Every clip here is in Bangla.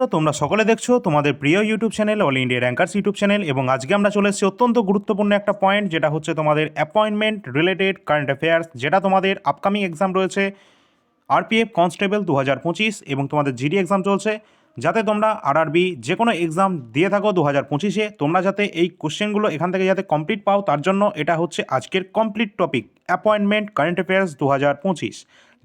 তোমরা সকলে দেখছ তোমাদের প্রিয় YouTube channel all India rankers YouTube channel এবং আজকে আমরা চলে এসেছি অত্যন্ত গুরুত্বপূর্ণ একটা পয়েন্ট যেটা হচ্ছে তোমাদের অ্যাপয়েন্টমেন্ট রিলেটেড কারেন্ট অ্যাফেয়ার্স যেটা তোমাদের আপকামিং এক্সাম রয়েছে আরপিএফ কনস্টেবল দু হাজার পঁচিশ এবং তোমাদের জিডি এক্সাম চলছে। যাতে তোমরা আরআরবি যে কোনো এক্সাম দিয়ে থাকো দু হাজার পঁচিশে, তোমরা যাতে এই কোশ্চেনগুলো এখান থেকে যাতে কমপ্লিট পাও, তার জন্য এটা হচ্ছে আজকের complete topic appointment current affairs দু হাজার পঁচিশ।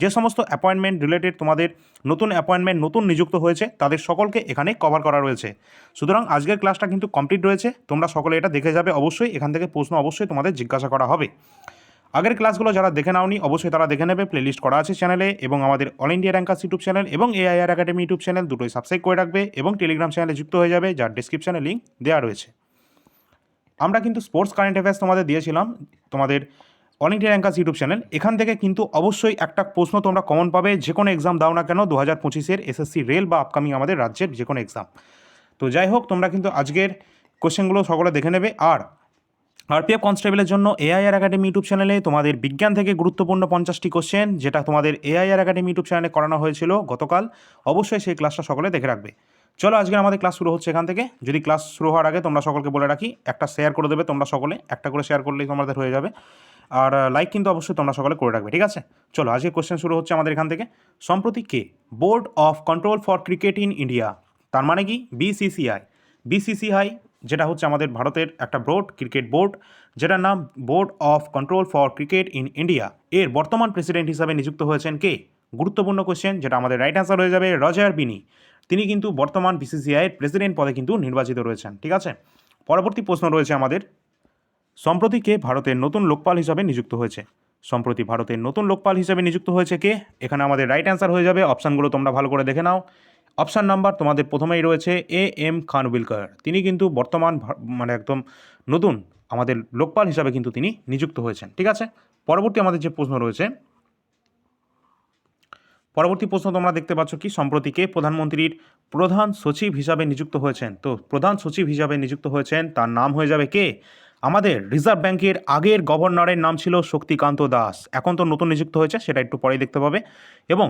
যে সমস্ত অ্যাপয়েন্টমেন্ট রিলেটেড তোমাদের নতুন অ্যাপয়েন্টমেন্ট নতুন নিযুক্ত হয়েছে, তাদের সকলকে এখানে কভার করা রয়েছে। সুতরাং আজকের ক্লাসটা কিন্তু কমপ্লিট রয়েছে। তোমরা সকলে এটা দেখে যাবে অবশ্যই, এখান থেকে প্রশ্ন অবশ্যই তোমাদের জিজ্ঞাসা করা হবে। আগের ক্লাসগুলো যারা দেখে নাওনি, অবশ্যই তারা দেখে নেবে প্লেলিস্ট করা আছে চ্যানেলে এবং আমাদের all India rankers YouTube channel এবং এআইআর একাডেমি ইউটিউব চ্যানেল দুটোই সাবস্ক্রাইব করে রাখবে এবং টেলিগ্রাম চ্যানেলে যুক্ত হয়ে যাবে, যার ডিসক্রিপশনে লিঙ্ক দেওয়া রয়েছে। আমরা কিন্তু স্পোর্টস কারেন্ট অ্যাফেয়ার্স তোমাদের দিয়েছিলাম। তোমাদের all India rankers YouTube channel এখান থেকে কিন্তু অবশ্যই একটা প্রশ্ন তোমরা কমন পাবে, যে কোনো এক্সাম দাও না কেন দু হাজার পঁচিশের এসএসসি রেল বা আপকামিং আমাদের রাজ্যের যে কোনো এক্সাম তো যাই হোক, তোমরা কিন্তু আজকের কোশ্চেনগুলো সকলে দেখে নেবে। আর আরপিএফ কনস্টেবলের জন্য এআইআর একাডেমি ইউটিউব চ্যানেলে তোমাদের বিজ্ঞান থেকে গুরুত্বপূর্ণ পঞ্চাশটি কোশ্চেন যেটা তোমাদের এআইআর একাডেমি ইউটিউব চ্যানেলে করানো হয়েছিল গতকাল। অবশ্যই সেই ক্লাসটা সকলে দেখে রাখবে। চলো আজকে আমাদের ক্লাস শুরু হচ্ছে এখান থেকে। যদি ক্লাস শুরু হওয়ার আগে তোমরা সকলকে বলে রাখি, একটা শেয়ার করে দেবে তোমরা সকলে। একটা করে শেয়ার করলেই তোমাদের হয়ে যাবে। আর লাইক কিন্তু অবশ্যই তোমরা সকলে করে রাখবে, ঠিক আছে? চলো আজকে কোশ্চেন শুরু হচ্ছে আমাদের এখান থেকে। সম্প্রতি কে? Board of control for cricket in India তার মানে কি? বিসিসিআই বিসিসিআই যেটা হচ্ছে আমাদের ভারতের একটা বোর্ড ক্রিকেট বোর্ড যেটার নাম board of control for cricket in India এর বর্তমান প্রেসিডেন্ট হিসাবে নিযুক্ত হয়েছেন কে? গুরুত্বপূর্ণ কোশ্চেন যেটা আমাদের রাইট অ্যান্সার হয়ে যাবে, রজার বিনি। তিনি কিন্তু বর্তমান বিসিসিআইয়ের প্রেসিডেন্ট পদে কিন্তু নির্বাচিত রয়েছেন, ঠিক আছে? পরবর্তী প্রশ্ন রয়েছে আমাদের সম্প্রতি কে ভারতের নতুন লোকপাল হিসাবে নিযুক্ত হয়েছে? সম্প্রতি ভারতের নতুন লোকপাল হিসাবে নিযুক্ত হয়েছে কে? এখানে আমাদের রাইট অ্যান্সার হয়ে যাবে অপশানগুলো তোমরা ভালো করে দেখে নাও। অপশান নাম্বার তোমাদের প্রথমেই রয়েছে এ এম খানউইলকার তিনি কিন্তু বর্তমান মানে একদম নতুন আমাদের লোকপাল হিসাবে কিন্তু তিনি নিযুক্ত হয়েছেন, ঠিক আছে? পরবর্তী আমাদের যে প্রশ্ন রয়েছে, পরবর্তী প্রশ্ন তোমরা দেখতে পাচ্ছ কি? সম্প্রতি কে প্রধানমন্ত্রীর প্রধান সচিব হিসাবে নিযুক্ত হয়েছেন? তো প্রধান সচিব হিসাবে নিযুক্ত হয়েছেন, তার নাম হয়ে যাবে কে? আমাদের রিজার্ভ ব্যাংকের আগের গভর্নরের নাম ছিল শক্তিকান্ত দাস। এখন তো নতুন নিযুক্ত হয়েছে, সেটা একটু পরেই দেখতে পাবে। এবং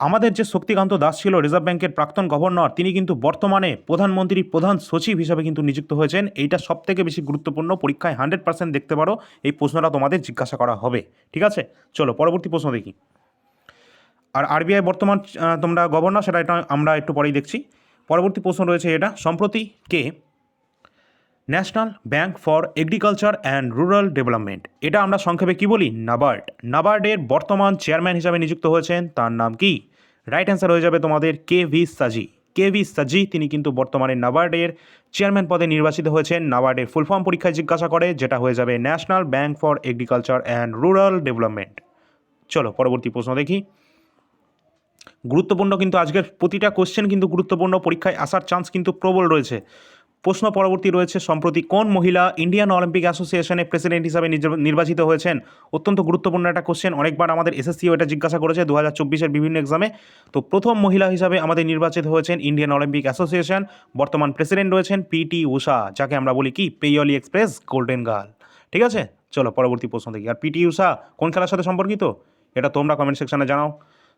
আমাদের যে শক্তিকান্ত দাস ছিল রিজার্ভ ব্যাংকের প্রাক্তন গভর্নর, তিনি কিন্তু বর্তমানে প্রধানমন্ত্রী, প্রধান সচিব হিসাবে কিন্তু নিযুক্ত হয়েছেন। এইটা সব থেকে বেশি গুরুত্বপূর্ণ, পরীক্ষায় হান্ড্রেড পার্সেন্ট দেখতে পারো, এই প্রশ্নটা তোমাদের জিজ্ঞাসা করা হবে। ঠিক আছে? চলো, পরবর্তী প্রশ্ন দেখি। আর আরবিআই বর্তমান তোমরা গভর্নর, সেটা এটা আমরা একটু পরেই দেখছি। পরবর্তী প্রশ্ন রয়েছে এটা, সম্প্রতি কে national bank for agriculture and rural development. এটা আমরা সংক্ষেপে কি বলি? নাবার্ড। নাবার্ডের বর্তমান চেয়ারম্যান হিসাবে নিযুক্ত হয়েছেন, তার নাম কি? রাইট অ্যান্সার হয়ে যাবে তোমাদের কে ভি সাজি। কে ভি সাজি, তিনি কিন্তু বর্তমানে নাবার্ডের চেয়ারম্যান পদে নির্বাচিত হয়েছেন। নাবার্ডের ফুল ফর্ম পরীক্ষায় জিজ্ঞাসা করে, যেটা হয়ে যাবে national bank for agriculture and rural development. চলো, পরবর্তী প্রশ্ন দেখি। গুরুত্বপূর্ণ কিন্তু আজকের প্রতিটা কোশ্চেন কিন্তু গুরুত্বপূর্ণ, পরীক্ষায় আসার চান্স কিন্তু প্রবল রয়েছে। প্রশ্ন পরবর্তী রয়েছে, সম্প্রতি কোন মহিলা ইন্ডিয়ান অলিম্পিক অ্যাসোসিয়েশনের প্রেসিডেন্ট হিসাবে নির্বাচিত হয়েছেন? অত্যন্ত গুরুত্বপূর্ণ একটা কোশ্চেন অনেকবার আমাদের এসএসসিও এটা জিজ্ঞাসা করেছে দু হাজার চব্বিশের বিভিন্ন এক্সামে তো প্রথম মহিলা হিসাবে আমাদের নির্বাচিত হয়েছেন ইন্ডিয়ান অলিম্পিক অ্যাসোসিয়েশন বর্তমান প্রেসিডেন্ট রয়েছেন পিটি উষা যাকে আমরা বলি কি? পেয়লি এক্সপ্রেস গোল্ডেন গার্ল ঠিক আছে? চলো পরবর্তী প্রশ্ন দেখি। আর পিটি উষা কোন খেলার সাথে সম্পর্কিত? এটা তোমরা কমেন্ট সেকশনে জানাও।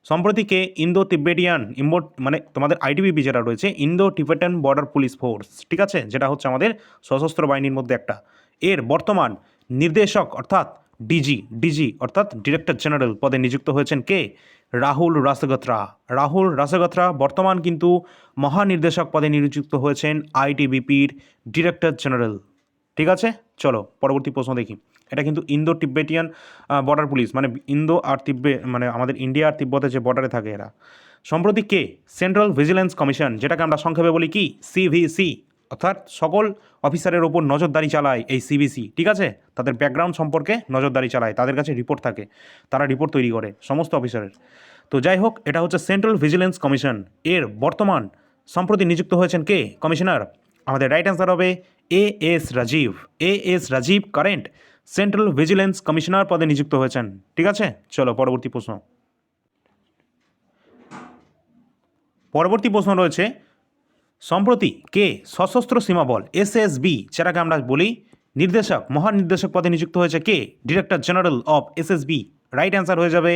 সম্প্রতি কে ইন্দো তিব্বেটিয়ান ইম্বো মানে তোমাদের আইটিবিপি যেটা রয়েছে Indo Tibetan border police force, ঠিক আছে? যেটা হচ্ছে আমাদের সশস্ত্র বাহিনীর মধ্যে একটা। এর বর্তমান নির্দেশক অর্থাৎ ডিজি ডিজি অর্থাৎ ডিরেক্টর জেনারেল পদে নিযুক্ত হয়েছেন কে? রাহুল রাসগত্রা। রাহুল রাসগত্রা বর্তমান কিন্তু মহানির্দেশক পদে নিযুক্ত হয়েছেন আইটিবিপির ডিরেক্টর জেনারেল। ঠিক আছে? চলো, পরবর্তী প্রশ্ন দেখি। এটা কিন্তু ইন্দো তিব্বেটিয়ান বর্ডার পুলিশ মানে ইন্দো আর তিব্বে মানে আমাদের ইন্ডিয়া আর তিব্বতের যে বর্ডারে থাকে এরা। সম্প্রতি কে? সেন্ট্রাল ভিজিলেন্স কমিশন যেটাকে আমরা সংক্ষেপে বলি কি? সিভিসি অর্থাৎ সকল অফিসারের ওপর নজরদারি চালায় এই সিবিসি ঠিক আছে? তাদের ব্যাকগ্রাউন্ড সম্পর্কে নজরদারি চালায়, তাদের কাছে রিপোর্ট থাকে, তারা রিপোর্ট তৈরি করে, সমস্ত অফিসারের। তো যাই হোক, এটা হচ্ছে সেন্ট্রাল ভিজিলেন্স কমিশন এর বর্তমান, সম্প্রতি নিযুক্ত হয়েছেন কে? কমিশনার আমাদের রাইট অ্যান্সার হবে A S Rajeev A S Rajeev current central vigilance commissioner পদে নিযুক্ত হয়েছেন। ঠিক আছে? চলো, পরবর্তী প্রশ্ন। পরবর্তী প্রশ্ন রয়েছে, সম্প্রতি কে সশস্ত্র সীমা বল এসএসবি যেটাকে আমরা বলি নির্দেশক, মহানির্দেশক পদে নিযুক্ত হয়েছে কে? Director general of SSB right answer হয়ে যাবে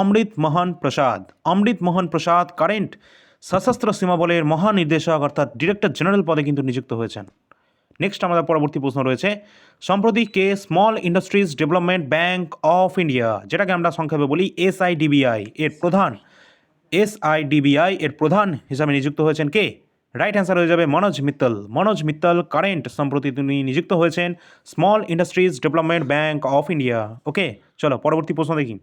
অমৃত মোহন প্রসাদ। অমৃত মোহন প্রসাদ কারেন্ট সশস্ত্র সীমা বলের মহানির্দেশক, অর্থাৎ ডিরেক্টর জেনারেল পদে কিন্তু নিযুক্ত হয়েছেন। নেক্সট আমাদের পরবর্তী প্রশ্ন রয়েছে, সম্প্রতি কে small industries development bank of India যেটাকে আমরা সংক্ষেপে বলি এসআইডিবিআই এর প্রধান এসআইডিবিআই এর প্রধান হিসাবে নিযুক্ত হয়েছেন কে? রাইট অ্যান্সার হয়ে যাবে মনোজ মিত্তল। মনোজ মিত্তল কারেন্ট সম্প্রতি তিনি নিযুক্ত হয়েছেন small industries development bank of India okay চলো, পরবর্তী প্রশ্ন দেখি।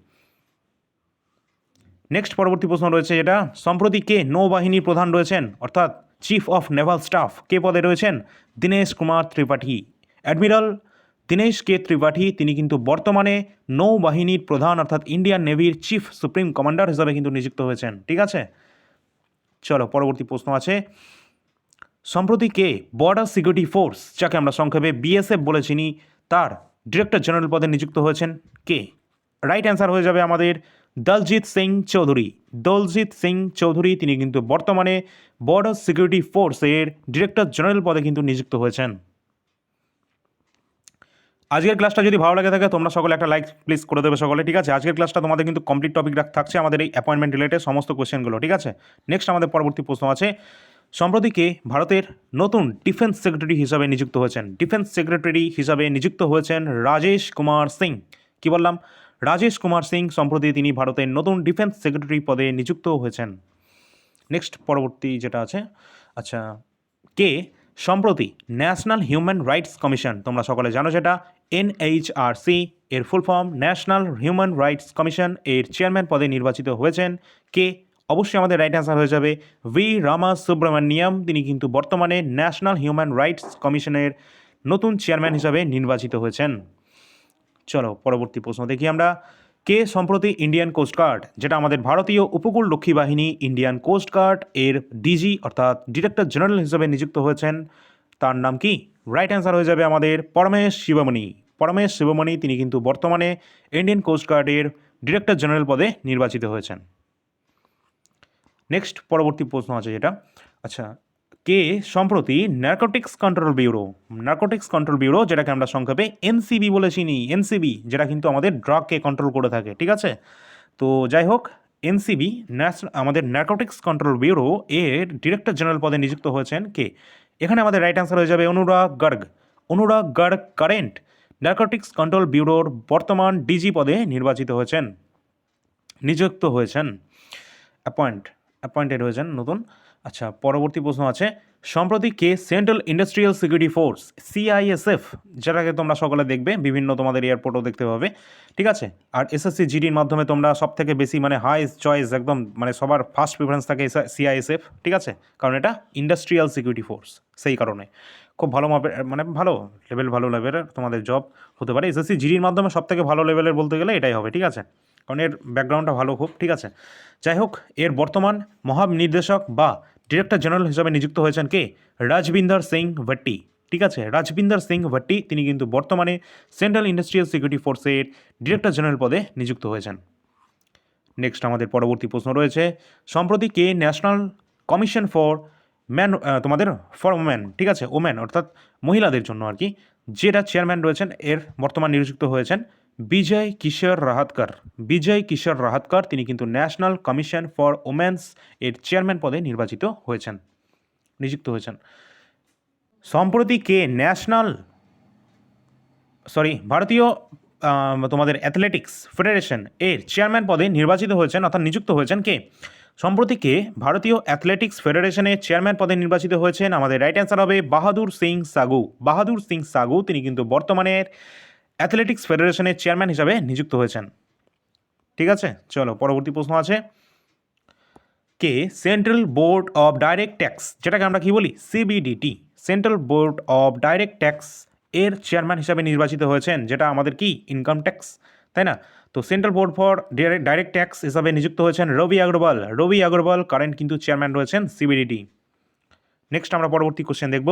নেক্সট পরবর্তী প্রশ্ন রয়েছে যেটা, সম্প্রতি কে নৌবাহিনীর প্রধান রয়েছেন? অর্থাৎ চিফ অফ নেভাল স্টাফ কে পদে রয়েছেন দীনেশ কুমার ত্রিপাঠী। অ্যাডমিরাল দীনেশ কে ত্রিপাঠী, তিনি কিন্তু বর্তমানে নৌবাহিনীর প্রধান, অর্থাৎ ইন্ডিয়ান নেভির চিফ সুপ্রিম কমান্ডার হিসাবে কিন্তু নিযুক্ত হয়েছেন। ঠিক আছে? চলো, পরবর্তী প্রশ্ন আছে। সম্প্রতি কে? বর্ডার সিকিউরিটি ফোর্স যাকে আমরা সংক্ষেপে বিএসএফ বলে চিনি, তার ডিরেক্টর জেনারেল পদে নিযুক্ত হয়েছেন কে? রাইট অ্যান্সার হয়ে যাবে আমাদের দলজিৎ সিং চৌধুরী। দলজিৎ সিং চৌধুরী, তিনি কিন্তু বর্তমানে বর্ডার সিকিউরিটি ফোর্সের ডিরেক্টর জেনারেল পদে কিন্তু নিযুক্ত হয়েছেন। আজকের ক্লাসটা যদি ভালো লাগে থাকে, তোমরা সকলে একটা লাইক প্লিজ করে দেবে সকলে, ঠিক আছে? আজকের ক্লাসটা তোমাদের কিন্তু কমপ্লিট টপিক থাকছে আমাদের এই অ্যাপয়েন্টমেন্ট রিলেটেড সমস্ত কোশ্চেনগুলো ঠিক আছে? নেক্সট আমাদের পরবর্তী প্রশ্ন আছে। সম্প্রতি কে ভারতের নতুন ডিফেন্স সেক্রেটারি হিসাবে নিযুক্ত হয়েছেন? ডিফেন্স সেক্রেটারি হিসাবে নিযুক্ত হয়েছেন রাজেশ কুমার সিং। কি বললাম? রাজেশ কুমার সিং সম্প্রতি তিনি ভারতের নতুন ডিফেন্স সেক্রেটারি পদে নিযুক্ত হয়েছেন। নেক্সট পরবর্তী যেটা আছে আচ্ছা কে? সম্প্রতি ন্যাশনাল হিউম্যান রাইটস কমিশন, তোমরা সকলে জানো যেটা, এনএইচআরসি এর full form, national human rights commission এর চেয়ারম্যান পদে নির্বাচিত হয়েছেন কে? অবশ্যই আমাদের রাইট অ্যান্সার হয়ে যাবে ভি. রামা সুব্রমণিয়াম তিনি কিন্তু বর্তমানে ন্যাশনাল হিউম্যান রাইটস কমিশনের নতুন চেয়ারম্যান হিসাবে নির্বাচিত হয়েছেন। চলো পরবর্তী প্রশ্ন দেখি আমরা। কে সম্প্রতি ইন্ডিয়ান কোস্টগার্ড যেটা আমাদের ভারতীয় উপকূল রক্ষী বাহিনী ইন্ডিয়ান কোস্টগার্ড এর ডিজি অর্থাৎ ডিরেক্টর জেনারেল হিসেবে নিযুক্ত হয়েছেন, তার নাম কি? রাইট অ্যান্সার হয়ে যাবে আমাদের পরমেশ শিবমণি। পরমেশ শিবমণি তিনি কিন্তু বর্তমানে ইন্ডিয়ান কোস্টগার্ডের ডিরেক্টর জেনারেল পদে নির্বাচিত হয়েছেন। নেক্সট পরবর্তী প্রশ্ন আছে যেটা। আচ্ছা কে সম্প্রতি narcotics control bureau narcotics control bureau যেটাকে আমরা সংক্ষেপে এনসিবি বলে চিনি এনসিবি যেটা কিন্তু আমাদের ড্রাগকে কন্ট্রোল করে থাকে, ঠিক আছে? তো যাই হোক এনসিবি আমাদের নার্কোটিক্স কন্ট্রোল ব্যুরো এর ডিরেক্টর জেনারেল পদে নিযুক্ত হয়েছেন কে? এখানে আমাদের রাইট অ্যান্সার হয়ে যাবে Anurag Garg Anurag Garg current narcotics control ব্যুরোর বর্তমান ডিজি পদে নির্বাচিত হয়েছেন। নিযুক্ত হয়েছেন। অ্যাপয়েন্ট অ্যাপয়েন্টেড হয়েছেন নতুন। আচ্ছা পরবর্তী প্রশ্ন আছে। সম্প্রতি কে central industrial security force CISF যেটাকে তোমরা সকলে দেখবে, বিভিন্ন তোমাদের এয়ারপোর্টও দেখতে পাবে, ঠিক আছে? আর এসএসসি জিডির মাধ্যমে তোমরা সব থেকে বেশি মানে হাই চয়েস একদম মানে সবার ফার্স্ট প্রিফারেন্স থাকে সিআইএসএফ ঠিক আছে? কারণ এটা ইন্ডাস্ট্রিয়াল সিকিউরিটি ফোর্স সেই কারণে। খুব ভালো মাপের মানে ভালো লেভেল ভালো লেভেলের তোমাদের জব হতে পারে। এসএসসি জিডির মাধ্যমে সব থেকে ভালো লেভেলের বলতে গেলে এটাই হবে, ঠিক আছে? কারণ এর ব্যাকগ্রাউন্ডটা ভালো খুব, ঠিক আছে? যাই হোক, এর বর্তমান মহানির্দেশক বা ডিরেক্টর জেনারেল হিসাবে নিযুক্ত হয়েছেন কে? রাজবিন্দর সিং ভট্টি। ঠিক আছে? রাজবিন্দর সিং ভট্টি, তিনি কিন্তু বর্তমানে সেন্ট্রাল ইন্ডাস্ট্রিয়াল সিকিউরিটি ফোর্সের ডিরেক্টর জেনারেল পদে নিযুক্ত হয়েছেন। নেক্সট আমাদের পরবর্তী প্রশ্ন রয়েছে, সম্প্রতি কে ন্যাশনাল কমিশন ফর ম্যান তোমাদের ফর ওম্যান ঠিক আছে? ওম্যান অর্থাৎ মহিলাদের জন্য আর কি। যেটা চেয়ারম্যান রয়েছেন, এর বর্তমান নিযুক্ত হয়েছেন বিজয় কিশোর রাহাতকর। বিজয় কিশোর রাহাতকর, তিনি কিন্তু ন্যাশনাল কমিশন ফর ওমেন্স এর চেয়ারম্যান পদে নির্বাচিত হয়েছেন, নিযুক্ত হয়েছেন। সম্প্রতি কে ন্যাশনাল, সরি, ভারতীয় তোমাদের অ্যাথলেটিক্স ফেডারেশন এর চেয়ারম্যান পদে নির্বাচিত হয়েছেন, অর্থাৎ নিযুক্ত হয়েছেন কে? সম্প্রতি কে ভারতীয় অ্যাথলেটিক্স ফেডারেশনের চেয়ারম্যান পদে নির্বাচিত হয়েছেন, আমাদের রাইট অ্যান্সার হবে বাহাদুর সিং সাগু। বাহাদুর সিং সাগু, তিনি কিন্তু বর্তমানের অ্যাথলেটিক্স ফেডারেশনের চেয়ারম্যান হিসাবে নিযুক্ত হয়েছেন। ঠিক আছে? চলো, পরবর্তী প্রশ্ন আছে। কে? Central board of direct tax যেটাকে আমরা কি বলি? CBDT central board of direct tax এর চেয়ারম্যান হিসাবে নির্বাচিত হয়েছেন, যেটা আমাদের কি? ইনকাম ট্যাক্স তাই না? তো central board for direct tax হিসাবে নিযুক্ত হয়েছেন রবি আগরওয়াল। রবি আগরওয়াল কারেন্ট কিন্তু চেয়ারম্যান রয়েছেন সিবিডিটি নেক্সট আমরা পরবর্তী কোশ্চেন দেখব।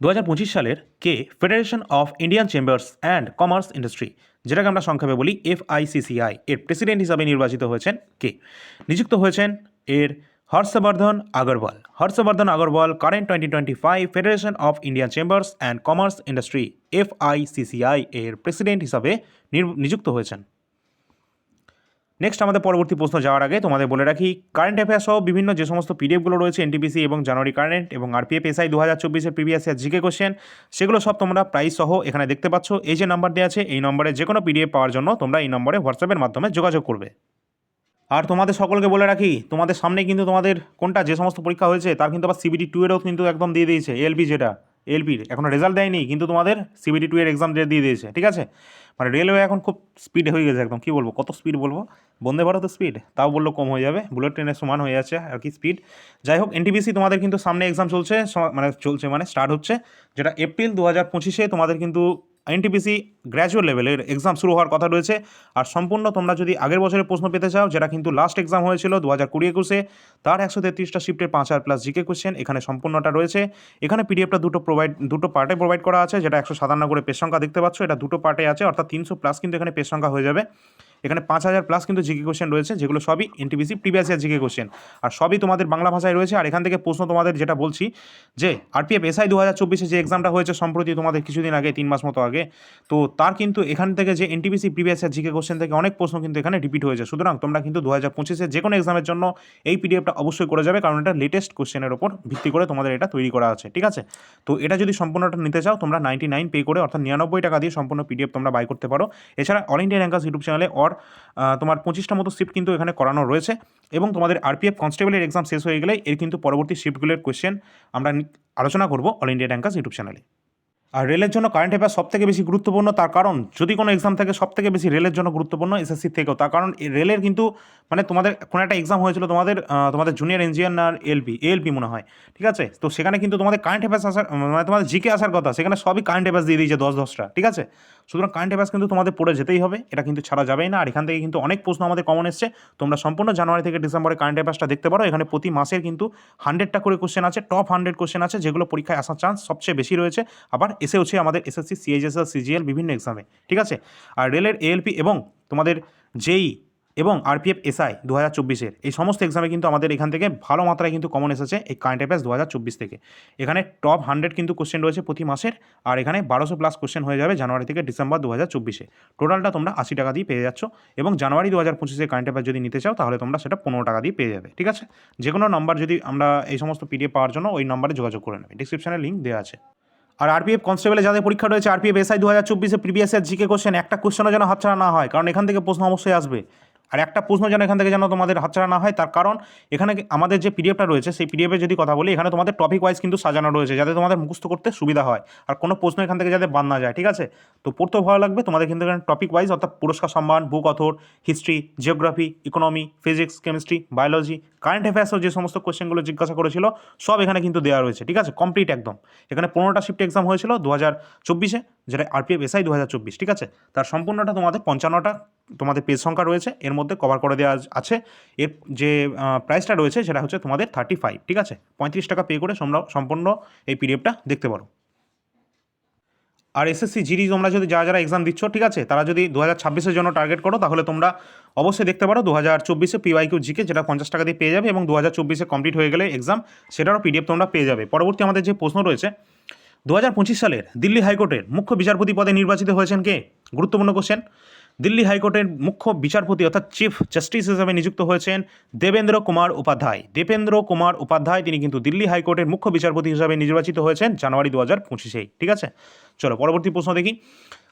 দু হাজার পঁচিশ সালের কে federation of Indian chambers and commerce industry যেটাকে আমরা সংক্ষেপে বলি এফআইসিসিআই এর প্রেসিডেন্ট হিসাবে নির্বাচিত হয়েছেন কে? নিযুক্ত হয়েছেন এর Harshvardhan Agarwal. Harshvardhan Agarwal current twenty twenty five federation of Indian chambers and commerce industry FICCI এর প্রেসিডেন্ট হিসাবে নিযুক্ত হয়েছেন। নেক্সট আমাদের পরবর্তী প্রশ্ন যাওয়ার আগে তোমাদের বলে রাখি কারেন্ট অ্যাফেয়ার সহ বিভিন্ন যে সমস্ত পিডিএফগুলো রয়েছে এনটিপিসি এবং জানুয়ারি কারেন্ট এবং আরপিএফ এসআই দু হাজার চব্বিশের প্রিভিয়াস ইয়ার জিকে কোশ্চেন সেগুলো সব তোমরা প্রাইস সহ এখানে দেখতে পাচ্ছ। এই যে নাম্বার দেওয়া আছে, এই নম্বরে যে কোনো পিডিএফ পাওয়ার জন্য তোমরা এই নম্বরে হোয়াটসঅ্যাপের মাধ্যমে যোগাযোগ করবে। আর তোমাদের সকলকে বলে রাখি, তোমাদের সামনে কিন্তু তোমাদের কোনটা যে সমস্ত পরীক্ষা হয়েছে, তার কিন্তু আবার সিবিটি টু এরও কিন্তু একদম দিয়ে দিয়েছে এলপি যেটা এলপির এখনও রেজাল্ট দেয়নি, কিন্তু তোমাদের সিবিটি টু এর এক্সাম দিয়ে দিয়েছে, ঠিক আছে? মানে রেলওয়ে এখন খুব স্পিড হয়ে গেছে একদম, কী বলব? কত স্পিড বলব? বন্দে ভারত স্পিড তাও বলল কম হয়ে যাবে। বুলেট ট্রেনের সমান হয়ে যাচ্ছে আর কি স্পিড যাই হোক এনটিপিসি তোমাদের কিন্তু সামনে এক্সাম চলছে মানে চলছে মানে স্টার্ট হচ্ছে, যেটা এপ্রিল দু হাজার পঁচিশে তোমাদের কিন্তু এনটিপিসি গ্র্যাজুয়েট লেভেলের এক্সাম শুরু হওয়ার কথা রয়েছে। আর সম্পূর্ণ তোমরা যদি আগের বছরের প্রশ্ন পেতে চাও, যেটা কিন্তু লাস্ট এক্সাম হয়েছিল দু হাজার কুড়ি একুশে, তার একশো তেত্রিশটা শিফটের পাঁচ হাজার প্লাস জিকে কোশ্চেন এখানে সম্পূর্ণটা রয়েছে। এখানে পিডিএফটা দুটো প্রোভাইড দুটো পার্টে প্রোভাইড করা আছে, যেটা একশো সাতান্ন করে পেজ সংখ্যা দেখতে পাচ্ছ, এটা দুটো পার্টে আছে, অর্থাৎ তিনশো প্লাস কিন্তু এখানে পেজ সংখ্যা হয়ে যাবে। এখানে পাঁচ হাজার প্লাস কিন্তু জিকে কোশ্চেন রয়েছে, যেগুলো সবই NTPC previous year GK question আর সবই তোমাদের বাংলা ভাষায় রয়েছে, আর এখান থেকে প্রশ্ন তোমাদের যেটা বলছি, যে আরপিএফ এসআই দু হাজার চব্বিশে যে এক্সামটা হয়েছে সম্প্রতি তোমাদের কিছুদিন আগে, তিন মাস মতো আগে, তো তার কিন্তু এখান থেকে যে NTPC previous year GK question থেকে অনেক প্রশ্ন কিন্তু এখানে রিপিট হয়েছে। সুতরাং তোমরা কিন্তু দু হাজার পঁচিশে যে কোনো এক্সামের জন্য এই পিডিএফটা অবশ্যই করে যাবে, কারণ এটা লেটেস্ট কোশ্চেনের ওপর ভিত্তি করে তোমাদের এটা তৈরি করা আছে, ঠিক আছে? তো এটা যদি সম্পূর্ণটা নিতে চাও, তোমরা নাইনটি নাইন পে করে, অর্থাৎ নিরানব্বই টাকা দিয়ে সম্পূর্ণ পিডিএফ তোমরা বাই করতে পারো। এছাড়া অল ইন্ডিয়া র্যাঙ্কার্স ইউটিউব চ্যানেলে অর আহ, তোমার পঁচিশটা মতো শিফট কিন্তু এখানে করানো রয়েছে এবং তোমাদের আরপিএফ কনস্টেবলের এক্সাম শেষ হয়ে গেলে এর কিন্তু পরবর্তী শিফটগুলোর কোয়েশ্চেন আমরা আলোচনা করব অল ইন্ডিয়া র্যাঙ্কার্স ইউটিউব চ্যানেলে আর রেলের জন্য কারেন্ট অ্যাফেয়ার সব থেকে বেশি গুরুত্বপূর্ণ তার কারণ যদি কোনো এক্সাম থাকে সব থেকে বেশি রেলের জন্য গুরুত্বপূর্ণ এসএসসি থেকেও। তার কারণ রেলের কিন্তু মানে তোমাদের কোনো একটা এক্সাম হয়েছিল তোমাদের তোমাদের জুনিয়র ইঞ্জিনিয়ার এলপি এএলপি মনে হয় ঠিক আছে? তো সেখানে কিন্তু তোমাদের কারেন্ট অ্যাফেয়ার্স আসার মানে তোমাদের জিকে আসার কথা সেখানে সবই কারেন্ট অ্যাফেয়ার্স দিয়ে দিয়েছে দশ দশটা ঠিক আছে? সুতরাং কারেন্ট অ্যাফেয়ার্স কিন্তু তোমাদের পড়ে যেতেই হবে, এটা কিন্তু ছাড়া যাবেই না। আর এখান থেকে কিন্তু অনেক প্রশ্ন আমাদের কমন এসছে। তোমরা সম্পূর্ণ জানুয়ারি থেকে ডিসেম্বরে কারেন্ট অ্যাফেয়ার্সটা দেখতে পারো। এখানে প্রতি মাসের কিন্তু হান্ড্রেডটা করে কোশ্চেন আছে টপ হান্ড্রেড কোশ্চেন আছে, যেগুলো পরীক্ষায় আসার চান্স সবচেয়ে বেশি রয়েছে। আবার এসেওছে আমাদের এসএসসি সিএইচএসএল সিজিএল বিভিন্ন এক্সামে ঠিক আছে? আর রেলের এএলপি এবং তোমাদের জেই এবং আরপিএফ এসআই দু হাজার চব্বিশের। এই সমস্ত এক্সামে কিন্তু আমাদের এখান থেকে ভালো মাত্রায় কিন্তু কমন এসেছে এই কারেন্ট অ্যাফেয়ার্স দু হাজার চব্বিশ থেকে। এখানে টপ হান্ড্রেড কিন্তু কোশ্চেন রয়েছে প্রতি মাসের, আর এখানে বারোশো প্লাস কোশ্চেন হয়ে যাবে জানুয়ারি থেকে ডিসেম্বর দু হাজার চব্বিশে। টোটালটা তোমরা আশি টাকা দিয়ে পেয়ে যাচ্ছ এবং জানুয়ারি দু হাজার পঁচিশে কারেন্ট যদি নিতে চাও তাহলে তোমরা সেটা পনেরো টাকা দিয়ে পেয়ে যাবে, ঠিক আছে? যে কোনো নাম্বার যদি আমরা এই সমস্ত পিডিএফ পাওয়ার জন্য ওই নাম্বারে যোগাযোগ করে নেবে ডিসক্রিপশনে লিঙ্ক দেওয়া আছে। আর আরপিএফ কনস্টেবলে যাদের পরীক্ষা রয়েছে আরপিএফ এসআই দু হাজার চব্বিশে প্রিভিয়াস ইয়ার জিকে কোশ্চেন একটা কোশ্চেনও যেন হাতছাড়া না হয়, কারণ এখান থেকে প্রশ্ন অবশ্যই আসবে। আর একটা প্রশ্ন যেন এখান থেকে যেন তোমাদের হাতছাড়া না হয়, তার কারণ এখানে আমাদের যে পিডিএফটা রয়েছে, সেই পিডিএফে যদি কথা বলি, এখানে তোমাদের টপিক ওয়াইজ কিন্তু সাজানো রয়েছে, যাতে তোমাদের মুখস্থ করতে সুবিধা হয়। আর কোনো প্রশ্ন এখান থেকে যাতে বাদ না যায়, ঠিক আছে? তো পড়তেও ভালো লাগবে, তোমাদের কিন্তু এখানে টপিক ওয়াইজ অর্থাৎ পুরস্কার সম্মান book author history geography economy physics chemistry biology current অ্যাফেয়ার্সও যে সমস্ত কোয়েশ্চেনগুলো জিজ্ঞাসা করেছিল, সব এখানে কিন্তু দেওয়া রয়েছে, ঠিক আছে? কমপ্লিট একদম। এখানে পনেরোটা শিফট এক্সাম হয়েছিল দু হাজার চব্বিশে। যেটা আরপিএফ এসআই দু হাজার চব্বিশ, ঠিক আছে? তার সম্পূর্ণটা তোমাদের পঞ্চান্নটা তোমাদের পেজ সংখ্যা রয়েছে, এর মধ্যে কভার করে দেওয়া আছে। এর যে প্রাইসটা রয়েছে সেটা হচ্ছে তোমাদের থার্টি ফাইভ ঠিক আছে? পঁয়ত্রিশ টাকা পে করে তোমরা সম্পূর্ণ এই পিডিএফটা দেখতে পারো। আর এসএসসি জিডি তোমরা যদি যারা যারা এক্সাম দিচ্ছ, ঠিক আছে? তারা যদি দু হাজার ছাব্বিশের জন্য টার্গেট করো, তাহলে তোমরা অবশ্যই দেখতে পারো দু হাজার চব্বিশে পিওয়াইকিউ জিকে যেটা পঞ্চাশ টাকা দিয়ে পেয়ে যাবে এবং দু হাজার চব্বিশে কমপ্লিট হয়ে গেলে এক্সাম সেটারও পিডিএফ তোমরা পেয়ে যাবে। পরবর্তী আমাদের যে প্রশ্ন রয়েছে দু হাজার পঁচিশ সালের দিল্লি হাইকোর্টের মুখ্য বিচারপতি পদে নির্বাচিত হয়েছেন কে? গুরুত্বপূর্ণ কোশ্চেন দিল্লি হাইকোর্টের মুখ্য বিচারপতি অর্থাৎ চিফ জাস্টিস হিসেবে নিযুক্ত হয়েছেন দেবেন্দ্র কুমার উপাধ্যায়। দেবেন্দ্র কুমার উপাধ্যায় তিনি কিন্তু দিল্লি হাইকোর্টের মুখ্য বিচারপতি হিসেবে নির্বাচিত হয়েছেন জানুয়ারি দু হাজার পঁচিশেই ঠিক আছে? চলো, পরবর্তী প্রশ্ন দেখি।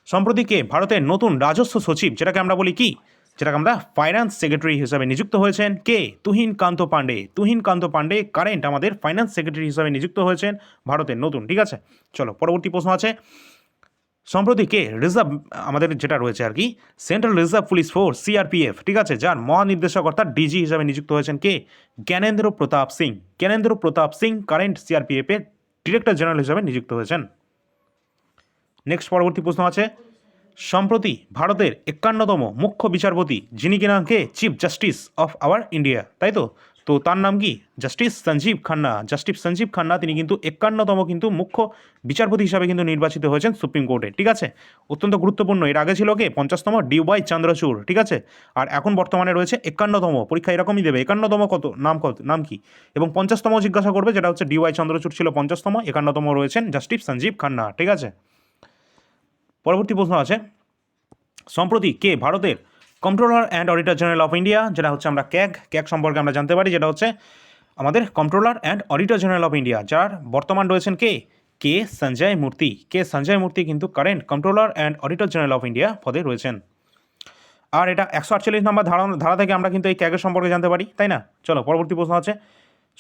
সম্প্রতি কে? ভারতের নতুন রাজস্ব সচিব, যেটাকে আমরা বলি কি? যেটাকে আমরা ফাইন্যান্স সেক্রেটারি হিসাবে নিযুক্ত হয়েছেন কে? তুহিন কান্ত পান্ডে তুহিন কান্ত পান্ডে কারেন্ট আমাদের ফাইন্যান্স সেক্রেটারি হিসাবে নিযুক্ত হয়েছেন ভারতের নতুন, ঠিক আছে? চলো, পরবর্তী প্রশ্ন আছে। সম্প্রতি কে? রিজার্ভ, আমাদের যেটা রয়েছে আর কি central reserve police force CRPF ঠিক আছে? যার মহানির্দেশক অর্থাৎ ডিজি হিসাবে নিযুক্ত হয়েছেন কে? জ্ঞানেন্দ্র প্রতাপ সিং। জ্ঞানেন্দ্র প্রতাপ সিং কারেন্ট সিআরপিএফ এর ডিরেক্টর জেনারেল হিসাবে নিযুক্ত হয়েছেন। নেক্সট পরবর্তী প্রশ্ন আছে। সম্প্রতি ভারতের একান্নতম মুখ্য বিচারপতি, যিনি কিনা কে? Chief justice of our India তাই তো? তো তার নাম কি? জাস্টিস সঞ্জীব খান্না জাস্টিস সঞ্জীব খান্না তিনি কিন্তু একান্নতম কিন্তু মুখ্য বিচারপতি হিসাবে কিন্তু নির্বাচিত হয়েছেন সুপ্রিম কোর্টে ঠিক আছে? অত্যন্ত গুরুত্বপূর্ণ। এর আগে ছিল কে? পঞ্চাশতম ডি ওয়াই চন্দ্রচূড়, ঠিক আছে? আর এখন বর্তমানে রয়েছে একান্নতম। পরীক্ষা এরকমই দেবে। একান্নতম কত? নাম কত? নাম কি? এবং পঞ্চাশতম জিজ্ঞাসা করবে, যেটা হচ্ছে ডি ওয়াই চন্দ্রচূড় ছিল পঞ্চাশতম, একান্নতম রয়েছেন জাস্টিস সঞ্জীব খান্না ঠিক আছে? পরবর্তী প্রশ্ন আছে। সম্প্রতি কে ভারতের controller and auditor general of India যেটা হচ্ছে আমরা ক্যাগ ক্যাগ সম্পর্কে আমরা জানতে পারি, যেটা হচ্ছে আমাদের controller and auditor general of India যার বর্তমান রয়েছেন কে? কে সঞ্জয় মূর্তি। কে সঞ্জয় মূর্তি কিন্তু current controller and auditor general of India পদে রয়েছেন। আর এটা একশো আটচল্লিশ নম্বর ধারা ধারা থেকে আমরা কিন্তু এই ক্যাগের সম্পর্কে জানতে পারি, তাই না? চলো, পরবর্তী প্রশ্ন আছে।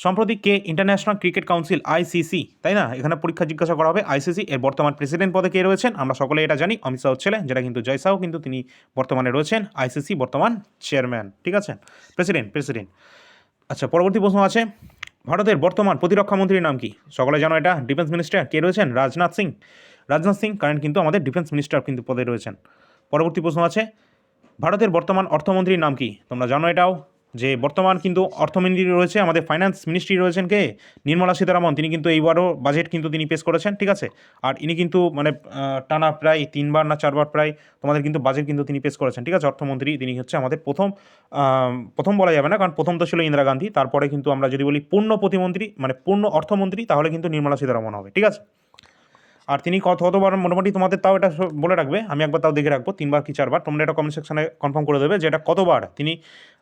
সম্প্রতি কে ইন্টারন্যাশনাল ক্রিকেট কাউন্সিল আইসিসি তাই না? এখানে পরীক্ষা জিজ্ঞাসা করা হবে আইসিসি এর বর্তমান প্রেসিডেন্ট পদে কে রয়েছেন? আমরা সকলে এটা জানি, অমিত শাহ ছেলে যেটা কিন্তু জয় শাহ কিন্তু তিনি বর্তমানে রয়েছেন আইসিসি বর্তমান চেয়ারম্যান ঠিক আছে? প্রেসিডেন্ট প্রেসিডেন্ট আচ্ছা পরবর্তী প্রশ্ন আছে। ভারতের বর্তমান প্রতিরক্ষা মন্ত্রীর নাম কি? সকলে জানো এটা ডিফেন্স মিনিস্টার কে রয়েছেন? রাজনাথ সিং। রাজনাথ সিং কারেন্ট কিন্তু আমাদের ডিফেন্স মিনিস্টার কিন্তু পদে রয়েছেন। পরবর্তী প্রশ্ন আছে, ভারতের বর্তমান অর্থমন্ত্রীর নাম কি? তোমরা জানো এটাও। যে বর্তমান কিন্তু অর্থমন্ত্রী রয়েছে, আমাদের ফাইন্যান্স মিনিস্ট্রি রয়েছেন কে? নির্মলা সীতারামন। তিনি কিন্তু এইবারও বাজেট কিন্তু তিনি পেশ করেছেন, ঠিক আছে? আর ইনি কিন্তু মানে টানা প্রায় তিনবার না চারবার প্রায় তোমাদের কিন্তু বাজেট কিন্তু তিনি পেশ করেছেন, ঠিক আছে? অর্থমন্ত্রী, তিনি হচ্ছে আমাদের প্রথম প্রথম বলা যাবে না, কারণ প্রথম তো ছিল ইন্দিরা গান্ধী। তারপরে কিন্তু আমরা যদি বলি পূর্ণ প্রতিমন্ত্রী মানে পূর্ণ অর্থমন্ত্রী, তাহলে কিন্তু নির্মলা সীতারামন হবে, ঠিক আছে? আর তিনি কত কতবার মোটামুটি তোমাদের তাও এটা বলে রাখবে আমি একবার তাও দেখে রাখব তিনবার কি চারবার তোমরা এটা কমেন্ট সেকশনে কনফার্ম করে দেবে যে এটা কতবার তিনি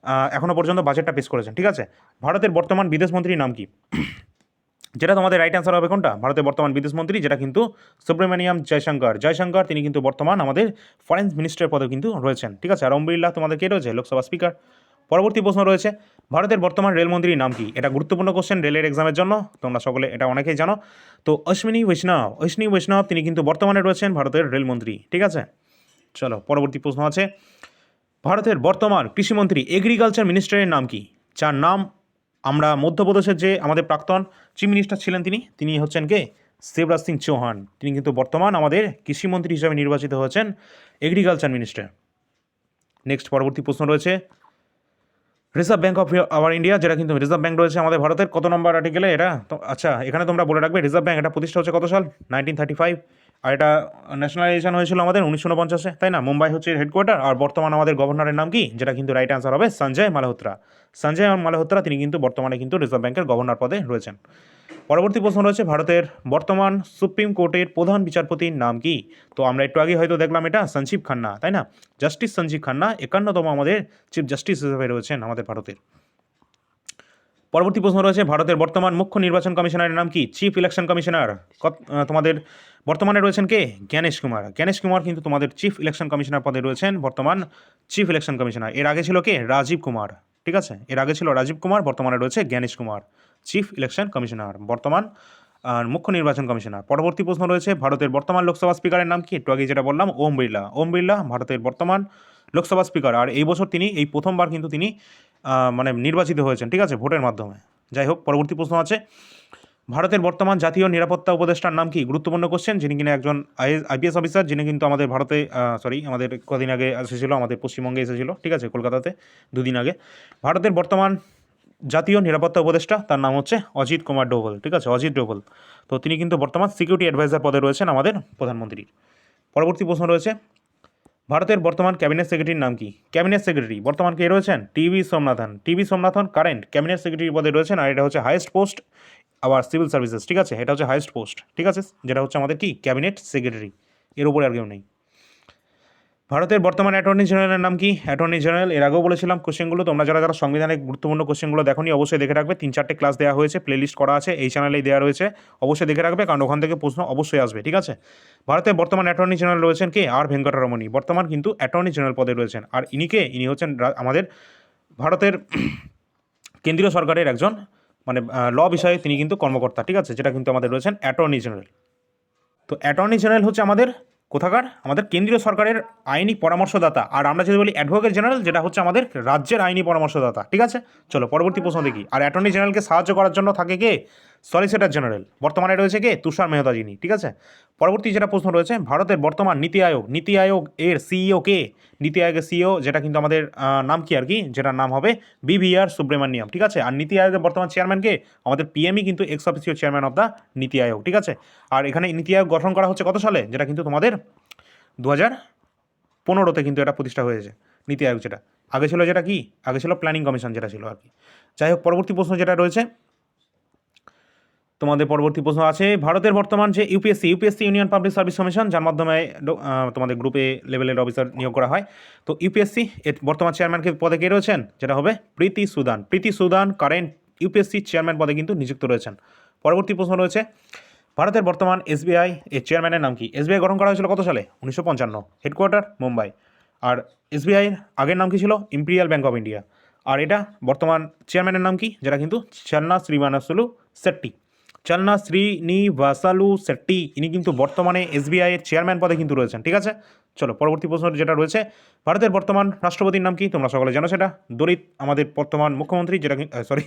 আহ, এখনও পর্যন্ত বাজেটটা পেশ করেছেন ঠিক আছে? ভারতের বর্তমান বিদেশমন্ত্রীর নাম কি? যেটা তোমাদের রাইট অ্যান্সার হবে কোনটা? ভারতের বর্তমান বিদেশমন্ত্রী যেটা কিন্তু সুব্রমণিয়াম জয়শঙ্কর। জয়শঙ্কর তিনি কিন্তু বর্তমান আমাদের ফরেন মিনিস্টার পদে কিন্তু রয়েছেন ঠিক আছে? আর ওম বিড়লা তোমাদের কে রয়েছে? লোকসভা স্পিকার পরবর্তী প্রশ্ন রয়েছে, ভারতের বর্তমান রেলমন্ত্রীর নাম কি? এটা গুরুত্বপূর্ণ কোশ্চেন রেলের এক্সামের জন্য, তোমরা সকলে এটা অনেকেই জানো। তো অশ্বিনী বৈষ্ণব অশ্বিনী বৈষ্ণব, তিনি কিন্তু বর্তমানে রয়েছেন ভারতের রেলমন্ত্রী, ঠিক আছে? চলো, পরবর্তী প্রশ্ন আছে, ভারতের বর্তমান কৃষিমন্ত্রী এগ্রিকালচার মিনিস্টারের নাম কি? যার নাম আমরা মধ্যপ্রদেশের যে আমাদের প্রাক্তন চিফ মিনিস্টার ছিলেন তিনি তিনি হচ্ছেন কে? শিবরাজ সিং চৌহান। তিনি কিন্তু বর্তমান আমাদের কৃষিমন্ত্রী হিসাবে নির্বাচিত হয়েছেন এগ্রিকালচার মিনিস্টার নেক্সট পরবর্তী প্রশ্ন রয়েছে reserve bank of our India যেটা কিন্তু রিজার্ভ ব্যাঙ্ক রয়েছে আমাদের ভারতের, কত নম্বর আর্টিকেলে এটা তো আচ্ছা এখানে তোমরা বলে রাখবে রিজার্ভ ব্যাঙ্ক এটা প্রতিষ্ঠা হচ্ছে কত সাল? নাইনটিন থার্টি ফাইভ আর এটা ন্যাশনালাইজেশন হয়েছিল আমাদের উনিশশো উনপঞ্চাশে, তাই না? মুম্বাই হচ্ছে হেডকোয়ার্টার আর বর্তমান আমাদের গভর্নরের নাম কি? যেটা কিন্তু রাইট অ্যান্সার হবে, সঞ্জয় মালহোত্রা। সঞ্জয় মালহোত্রা, তিনি কিন্তু বর্তমানে কিন্তু রিজার্ভ ব্যাঙ্কের গভর্নর পদে রয়েছেন। পরবর্তী প্রশ্ন রয়েছে ভারতের বর্তমান সুপ্রিম কোর্টের প্রধান বিচারপতির নাম কি? তো আমরা একটু আগে হয়তো দেখলাম এটা, সঞ্জীব খান্না, তাই না? জাস্টিস সঞ্জীব খান্না, একান্নতম আমাদের চিফ জাস্টিস হিসেবে রয়েছেন আমাদের ভারতের। পরবর্তী প্রশ্ন রয়েছে, ভারতের বর্তমান মুখ্য নির্বাচন কমিশনারের নাম কি? চিফ ইলেকশন কমিশনার তোমাদের বর্তমানে রয়েছেন কে? জ্ঞানেশ কুমার। জ্ঞানেশ কুমার কিন্তু তোমাদের চিফ ইলেকশন কমিশনার পদে রয়েছেন, বর্তমান চিফ ইলেকশন কমিশনার। এর আগে ছিল কে? রাজীব কুমার। ঠিক আছে? এর আগে ছিল রাজীব কুমার, বর্তমানে রয়েছে Gyanesh Kumar. Chief election commissioner বর্তমান মুখ্য নির্বাচন কমিশনার। পরবর্তী প্রশ্ন রয়েছে, ভারতের বর্তমান লোকসভা স্পিকারের নাম কি? একটু আগে যেটা বললাম, ওম বিড়লা। ওম বিড়লা, ভারতের বর্তমান লোকসভা স্পিকার। আর এই বছর তিনি, এই প্রথমবার কিন্তু তিনি মানে নির্বাচিত হয়েছেন, ঠিক আছে, ভোটের মাধ্যমে। যাই হোক, পরবর্তী প্রশ্ন আছে, ভারতের বর্তমান জাতীয় নিরাপত্তা উপদেষ্টার নাম কি? গুরুত্বপূর্ণ কোশ্চেন যিনি কিনা একজন আইএস আইপিএস অফিসার যিনি কিন্তু আমাদের ভারতে সরি আমাদের কদিন আগে এসেছিল, আমাদের পশ্চিমবঙ্গে এসেছিল, ঠিক আছে, কলকাতাতে, দুদিন আগে। ভারতের বর্তমান জাতীয় নিরাপত্তা উপদেষ্টা, তার নাম হচ্ছে অজিত কুমার ডোভাল, ঠিক আছে? অজিত ডোভাল। তো তিনি কিন্তু বর্তমান সিকিউরিটি অ্যাডভাইজার পদে রয়েছেন আমাদের প্রধানমন্ত্রীর। পরবর্তী প্রশ্ন রয়েছে, ভারতের বর্তমান ক্যাবিনেট সেক্রেটারির নাম কি? ক্যাবিনেট সেক্রেটারি বর্তমান কে রয়েছেন? TV Somanathan. TV Somanathan current cabinet secretary পদে রয়েছেন আর এটা হচ্ছে হাইয়েস্ট পোস্ট আবার সিভিল সার্ভিসেস ঠিক আছে? এটা হচ্ছে হাইয়েস্ট পোস্ট ঠিক আছে? যেটা হচ্ছে আমাদের কি? ক্যাবিনেট সেক্রেটারি এর উপরে আর কেউ নেই। ভারতের বর্তমান অ্যাটর্নি জেনারেলের নাম কি? অ্যাটর্নি জেনারেল এর আগেও বলেছিলাম কোশ্চেনগুলো তোমরা যারা যারা সংবিধানের গুরুত্বপূর্ণ কোশ্চেনগুলো দেখোনি, অবশ্যই দেখে রাখবে। তিন চারটে ক্লাস দেওয়া হয়েছে প্লেলিস্ট করা আছে, এই চ্যানেলেই দেওয়া রয়েছে, অবশ্যই দেখে রাখবে, কারণ ওখান থেকে প্রশ্ন অবশ্যই আসবে, ঠিক আছে? ভারতের বর্তমান অ্যাটর্নি জেনারেল রয়েছেন কে? আর ভেঙ্কটরমণী, বর্তমান কিন্তু অ্যাটর্নি জেনারেল পদে রয়েছেন। আর ইনি কে? ইনি হচ্ছেন আমাদের ভারতের কেন্দ্রীয় সরকারের একজন মানে ল বিষয়ে তিনি কিন্তু কর্মকর্তা, ঠিক আছে? যেটা কিন্তু আমাদের রয়েছেন অ্যাটর্নি জেনারেল তো অ্যাটর্নি জেনারেল হচ্ছে আমাদের কোথাকার? আমাদের কেন্দ্রীয় সরকারের আইনি পরামর্শদাতা। আর আমরা যদি বলি অ্যাডভোকেট জেনারেল যেটা হচ্ছে আমাদের রাজ্যের আইনি পরামর্শদাতা। ঠিক আছে? চলো পরবর্তী প্রশ্ন দেখি। আর অ্যাটর্নি জেনারেলকে সাহায্য করার জন্য থাকে কে? সলিসিটর জেনারেল বর্তমানে রয়েছে কে? তুষার মেহতা যিনি, ঠিক আছে? পরবর্তী যেটা প্রশ্ন রয়েছে, ভারতের বর্তমান নীতি আয়োগ নীতি আয়োগ এর সিইও কে? নীতি আয়োগের সিইও যেটা কিন্তু আমাদের নাম কি আর কি? যেটার নাম হবে বিভিআর সুব্রমণিয়াম ঠিক আছে? আর নীতি আয়োগের বর্তমান চেয়ারম্যান কে? আমাদের পিএমই কিন্তু ex officio chairman of the Niti Aayog, ঠিক আছে? আর এখানে নীতি আয়োগ গঠন করা হচ্ছে কত সালে? যেটা কিন্তু তোমাদের দু হাজার পনেরোতে কিন্তু এটা প্রতিষ্ঠা হয়েছে, নীতি আয়োগ যেটা। আগে ছিল যেটা কি? আগে ছিল প্ল্যানিং কমিশন যেটা ছিল আর কি। যাই হোক, পরবর্তী প্রশ্ন যেটা রয়েছে তোমাদের পরবর্তী প্রশ্ন আছে, ভারতের বর্তমান যে UPSC UPSC union public service commission যার মাধ্যমে তোমাদের গ্রুপে লেভেলের অফিসার নিয়োগ করা হয়। তো ইউপিএসসি এর বর্তমান চেয়ারম্যানকে পদে কে রয়েছেন? যেটা হবে Preeti Sudan. Preeti Sudan current UPSC chairman পদে কিন্তু নিযুক্ত রয়েছেন। পরবর্তী প্রশ্ন রয়েছে, ভারতের বর্তমান এসবিআই এর চেয়ারম্যানের নাম কি? এসবিআই গঠন করা হয়েছিল কত সালে? উনিশশো পঞ্চান্ন হেডকোয়ার্টার মুম্বাই। আর এসবিআই আগের নাম কি ছিল? ইম্পিরিয়াল ব্যাঙ্ক অফ ইন্ডিয়া আর এটা বর্তমান চেয়ারম্যানের নাম কি? যেটা কিন্তু চান্না শ্রীমানাসুলু সেট্টি চান্না শ্রীনিবাসালু শেট্টি ইনি কিন্তু বর্তমানে এসবিআই এর চেয়ারম্যান পদে কিন্তু রয়েছেন, ঠিক আছে? চলো, পরবর্তী প্রশ্ন যেটা রয়েছে, ভারতের বর্তমান রাষ্ট্রপতির নাম কি? তোমরা সকলে জানো সেটা। দলিত, আমাদের বর্তমান মুখ্যমন্ত্রী, যেটা সরি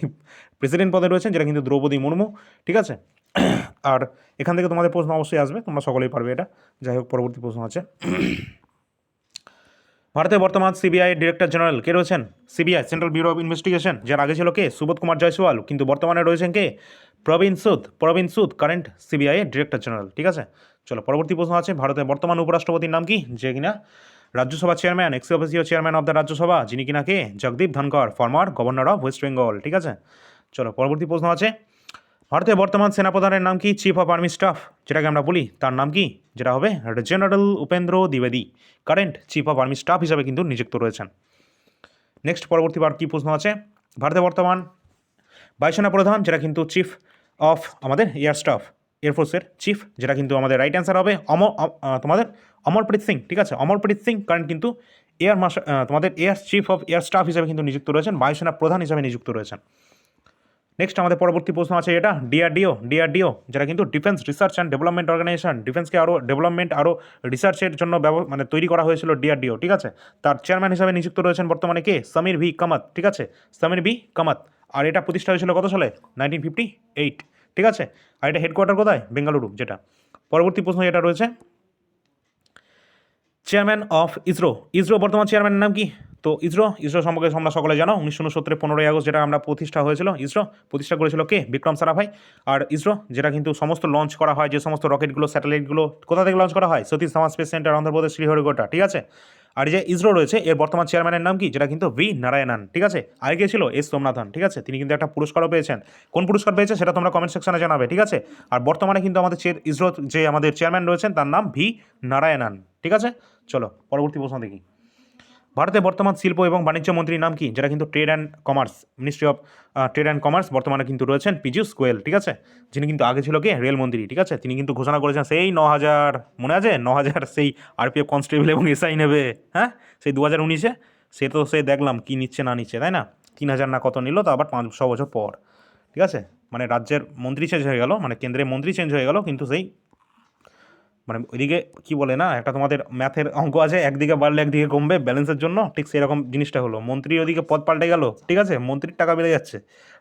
প্রেসিডেন্ট পদে রয়েছেন, যেটা কিন্তু দ্রৌপদী মুর্মু, ঠিক আছে? আর এখান থেকে তোমাদের প্রশ্ন অবশ্যই আসবে, তোমরা সকলেই পারবে এটা। যাই হোক, পরবর্তী প্রশ্ন আছে। ভারতের বর্তমান সিবিআই ডিরেক্টর জেনারেল কে রয়েছেন? CBI, central bureau of investigation. যার আগে ছিল কে? সুবোধ কুমার জয়সওয়াল। কিন্তু বর্তমানে রয়েছেন কে? প্রবীণ সুদ। প্রবীণ সুদ কারেন্ট সিবিআই ডিরেক্টর জেনারেল। ঠিক আছে? চলো, পরবর্তী প্রশ্ন আছে। ভারতের বর্তমান উপরাষ্ট্রপতির নাম কি? যে কিনা? Rajya Sabha chairman ex officio chairman of the Rajya Sabha. যিনি কিনা কে? Jagdeep Dhankhar former governor of West Bengal ঠিক আছে? চলো, পরবর্তী প্রশ্ন আছে। ভারতের বর্তমান সেনাপ্রধানের নাম কি? চিফ অফ আর্মি স্টাফ যেটাকে আমরা বলি, তার নাম কি? যেটা হবে general Upendra দ্বিবেদী current chief of army staff হিসাবে কিন্তু নিযুক্ত রয়েছেন। নেক্সট পরবর্তীবার কী প্রশ্ন আছে? ভারতের বর্তমান বায়ুসেনা প্রধান, যেটা কিন্তু চিফ অফ আমাদের এয়ার স্টাফ এয়ারফোর্সের চিফ যেটা কিন্তু আমাদের রাইট অ্যান্সার হবে অমর তোমাদের অমরপ্রীত সিং, ঠিক আছে? অমরপ্রীত সিং কারেন্ট কিন্তু এয়ার মার্শাল তোমাদের air chief of air staff হিসাবে কিন্তু নিযুক্ত রয়েছেন, বায়ুসেনা প্রধান হিসাবে নিযুক্ত রয়েছেন। নেক্সট আমাদের পরবর্তী প্রশ্ন আছে এটা ডিআরডিও ডিআরডিও যেটা কিন্তু defence research and development organisation ডিফেন্সকে আরও ডেভেলপমেন্ট আরও রিসার্চের জন্য মানে তৈরি করা হয়েছিল ডিআরডিও ঠিক আছে? তার চেয়ারম্যান হিসাবে নিযুক্ত রয়েছেন বর্তমানে কে? সমীর ভি কামাত ঠিক আছে? সমীর ভি কামাত আর এটা প্রতিষ্ঠা হয়েছিল কত সালে? নাইনটিন ফিফটি এইট ঠিক আছে? আর এটা হেডকোয়ার্টার কোথায়? বেঙ্গালুরু যেটা। পরবর্তী প্রশ্ন যেটা রয়েছে চেয়ারম্যান অফ ইসরো ইসরো বর্তমান চেয়ারম্যানের নাম কি? তো ইসরো ইসরো সম্পর্কে আমরা সকলে জানো, উনিশশো উনসত্তরের পনেরোই আগস্ট যেটা আমরা প্রতিষ্ঠা হয়েছিল ইসরো প্রতিষ্ঠা করেছিল কে? বিক্রম সারাভাই। আর ইসরো যেটা কিন্তু সমস্ত লঞ্চ করা হয়, যে সমস্ত রকেটগুলো স্যাটেলাইটগুলো কোথা থেকে লঞ্চ করা হয়? সতীশ ধাওয়ান স্পেস সেন্টার অন্ধ্রপ্রদেশ, শ্রীহরিকোটা, ঠিক আছে? আর যে ইসরো রয়েছে। এর বর্তমান চেয়ারম্যানের নাম কি? যেটা কিন্তু ভি নারায়ণন, ঠিক আছে? আগে ছিল এস সোমনাথন, ঠিক আছে? তিনি কিন্তু একটা পুরস্কারও পেয়েছেন। কোন পুরস্কার পেয়েছে সেটা তোমরা কমেন্ট সেকশনে জানাবে, ঠিক আছে? আর বর্তমানে কিন্তু আমাদের ইসরো যে আমাদের চেয়ারম্যান রয়েছেন, তার নাম ভি নারায়ণন, ঠিক আছে? চলো, পরবর্তী প্রশ্ন দেখি। ভারতের বর্তমান শিল্প এবং বাণিজ্য মন্ত্রীর নাম কি? যেটা কিন্তু trade and commerce ministry of trade and commerce বর্তমানে কিন্তু রয়েছেন পীযূষ গোয়েল, ঠিক আছে? যিনি কিন্তু আগে ছিল কি? রেল মন্ত্রী, ঠিক আছে? তিনি কিন্তু ঘোষণা করেছেন সেই ন হাজার, মনে আছে? ন হাজার সেই আরপিএফ কনস্টেবল এবং এসআই নেবে হ্যাঁ? সেই দু হাজার উনিশে। সে তো সে দেখলাম কী নিচ্ছে না নিচ্ছে, তাই না? তিন হাজার না কত নিল, তো আবার পাঁচ, ছ বছর পর, ঠিক আছে? মানে রাজ্যের মন্ত্রী চেঞ্জ হয়ে গেল মানে কেন্দ্রের মন্ত্রী চেঞ্জ হয়ে গেল, কিন্তু সেই মানে ওইদিকে কি বলে না, একটা তোমাদের ম্যাথের অঙ্ক আছে, একদিকে বাড়লে একদিকে কমবে ব্যালেন্সের জন্য ঠিক সেরকম জিনিসটা হলো। মন্ত্রী ওদিকে পদ পাল্টে গেল, ঠিক আছে? মন্ত্রীর টাকা বেড়ে যাচ্ছে,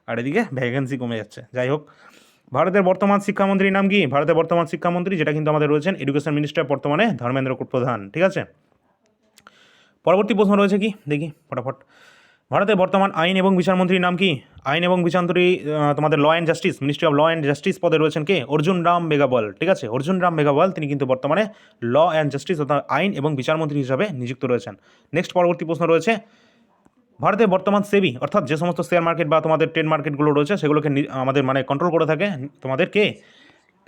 আর এদিকে ভ্যাকেন্সি কমে যাচ্ছে। যাই হোক, ভারতের বর্তমান শিক্ষামন্ত্রীর নাম কি? ভারতের বর্তমান শিক্ষামন্ত্রী যেটা কিন্তু আমাদের রয়েছেন এডুকেশন মিনিস্টার বর্তমানে ধর্মেন্দ্র প্রধান, ঠিক আছে? পরবর্তী প্রশ্ন রয়েছে কি? দেখি, ফটাফট। ভারতের বর্তমান আইন এবং বিচারমন্ত্রীর নাম কি? আইন এবং বিচারমন্ত্রী তোমাদের law and justice ministry of law and justice পদে রয়েছেন কে? অর্জুন রাম মেঘাবল, ঠিক আছে? অর্জুন রাম মেঘাবল, তিনি কিন্তু বর্তমানে ল অ্যান্ড জাস্টিস অর্থাৎ আইন এবং বিচারমন্ত্রী হিসাবে নিযুক্ত রয়েছেন। নেক্সট পরবর্তী প্রশ্ন রয়েছে, ভারতের বর্তমান সেবি অর্থাৎ যে সমস্ত শেয়ার মার্কেট বা তোমাদের ট্রেড মার্কেটগুলো রয়েছে, সেগুলোকে আমাদের মানে কন্ট্রোল করে থাকে তোমাদের কে?